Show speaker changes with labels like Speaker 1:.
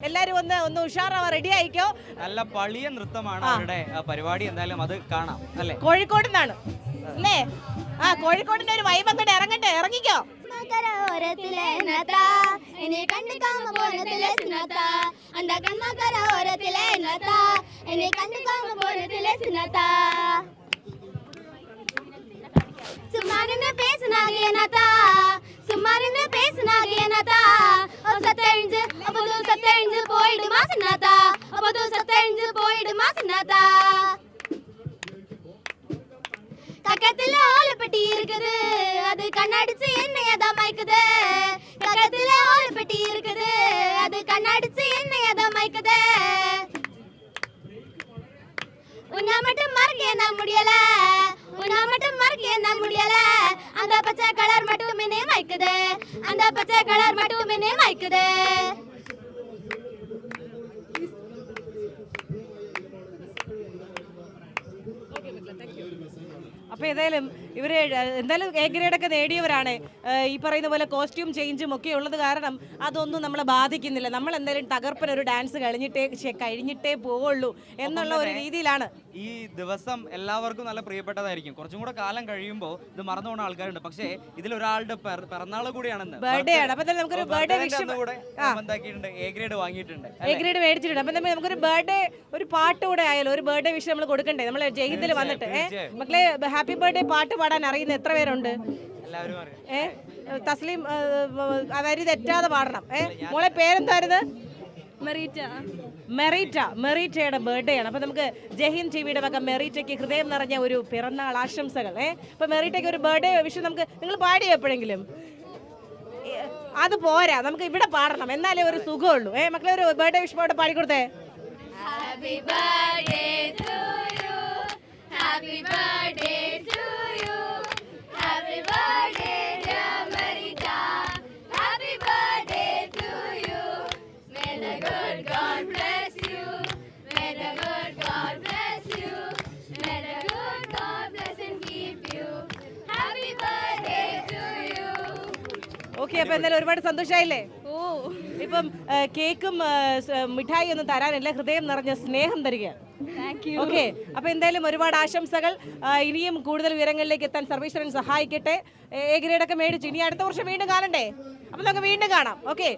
Speaker 1: എല്ലാരും ഒന്ന് ഒന്ന് ഉഷാറാവാ റെഡി ആയിക്കോ?
Speaker 2: നല്ല പളിയ നൃത്തമാണ് അവരുടെ ആ, പരിപാടി. എന്തായാലും അത് കാണാം അല്ലേ?
Speaker 1: കോഴിക്കോട് നിന്നാണ്. അല്ലേ? ആ കോഴിക്കോടിന്റെ ഒരു വൈബ് അങ്ങോട്ട് ഇറങ്ങട്ടെ ഇറങ്ങിക്കോ.
Speaker 3: சும்மா നത്ത. എന്നെ சத்தெழிஞ்சு அப்போதும் சத்தெழிஞ்சு போயிடுமா சின்னாத்தா? அப்போதும் தெரிஞ்சு போயிடுமா சின்னதா பக்கத்துல ஆலப்பட்டி இருக்குது. அது கண்ணடிச்சு என்னைய தான் மயக்குது? பக்கத்துல ஆலப்பட்டி இருக்குது. அது கண்ணடிச்சு என்னைய மயக்குது? உன்னை மட்டும் மறக்க என்ன முடியல. உன்னை மட்டும் மறக்க என்ன முடியல. அந்த பச்சை கலர் மட்டும் என்னை மயக்குது. அந்த பச்சை கலர் மட்டும் என்னை மயக்குது.
Speaker 1: അപ്പൊ ഏതായാലും ഇവർ എന്തായാലും എ ഗ്രേഡ് ഒക്കെ നേടിയവരാണ് ഈ പറയുന്ന പോലെ കോസ്റ്റ്യൂം ചേഞ്ചും ഒക്കെ ഉള്ളത് കാരണം അതൊന്നും നമ്മളെ ബാധിക്കുന്നില്ല. നമ്മൾ എന്തായാലും തകർപ്പൻ ഒരു ഡാൻസ് കഴിഞ്ഞിട്ടേ കഴിഞ്ഞിട്ടേ പോവുള്ളൂ എന്നുള്ള ഒരു രീതിയിലാണ്.
Speaker 2: ഈ ദിവസം എല്ലാവർക്കും നല്ല പ്രിയപ്പെട്ടതായിരിക്കും. കുറച്ചും കൂടെ കാലം കഴിയുമ്പോൾ ഇത് മറന്നു പോകുന്ന ആൾക്കാരുണ്ട്. പക്ഷേ ഇതിൽ ഒരാളുടെ പിറന്നാൾ കൂടിയാണെന്ന്.
Speaker 1: ബർത്ത്ഡേ ആണ്. അപ്പൊ നമുക്കൊരു ബർത്ത്ഡേ
Speaker 2: എന്താക്കിയിട്ടുണ്ട് എ ഗ്രേഡ് വാങ്ങിയിട്ടുണ്ട്.
Speaker 1: എ ഗ്രേഡ് മേടിച്ചിട്ടുണ്ട്. അപ്പൊ നമുക്കൊരു ബർത്ത്ഡേ ഒരു പാട്ട് കൂടെ ആയാലും ഒരു ബർത്ത്ഡേ വിഷ് നമ്മൾ കൊടുക്കണ്ടേ? നമ്മൾ ജയ്ഹിദിൽ വന്നിട്ട്. മക്കളെ ഹാപ്പി ബർത്ത്ഡേ പാട്ട് പാടാൻ അറിയുന്ന എത്ര പേരുണ്ട്?
Speaker 2: എല്ലാവരും അറിയാം.
Speaker 1: ഏ? തസ്ലീം അവർ തെറ്റാതെ പാടണം. ഏ? മോളെ പേരെന്തായിരുന്നു?
Speaker 3: മെറീറ്റ.
Speaker 1: മെറീറ്റ. മെറീറ്റയുടെ ബർത്ത്ഡേ ആണ്. അപ്പൊ നമുക്ക് ജഹീൻ ടി ടിവിയുടെ വക മെറീറ്റയ്ക്ക് ഹൃദയം നിറഞ്ഞ ഒരു പിറന്നാൾ ആശംസകൾ. ഏ? അപ്പൊ മെറീറ്റയ്ക്ക് ഒരു ബർത്ത്ഡേ വിഷയം നമുക്ക് നിങ്ങൾ പാടിയോ എപ്പോഴെങ്കിലും? അത് പോരാ. നമുക്ക് ഇവിടെ പാടണം. എന്നാലേ ഒരു സുഖമുള്ളൂ. ഏ മക്കളെ ഒരു ബർത്ത്ഡേ വിഷയം പാട്ട് പാടിക്കൊടുത്തേ.
Speaker 3: ഹാപ്പി birthday
Speaker 1: ഓക്കെ അപ്പൊ എന്തായാലും ഒരുപാട് സന്തോഷമായില്ലേ ഓ. ഇപ്പം കേക്കും മിഠായി ഒന്നും തരാനില്ല. ഹൃദയം നിറഞ്ഞ സ്നേഹം തരിക. ഓക്കെ അപ്പൊ എന്തായാലും ഒരുപാട് ആശംസകൾ. ഇനിയും കൂടുതൽ വിവരങ്ങളിലേക്ക് എത്താൻ സർവീശ്വരൻ സഹായിക്കട്ടെ. എ ഗ്രേഡൊക്കെ മേടിച്ചു. ഇനി അടുത്ത വർഷം വീണ്ടും കാണണ്ടേ? അപ്പൊ നമുക്ക് വീണ്ടും കാണാം. ഓക്കെ.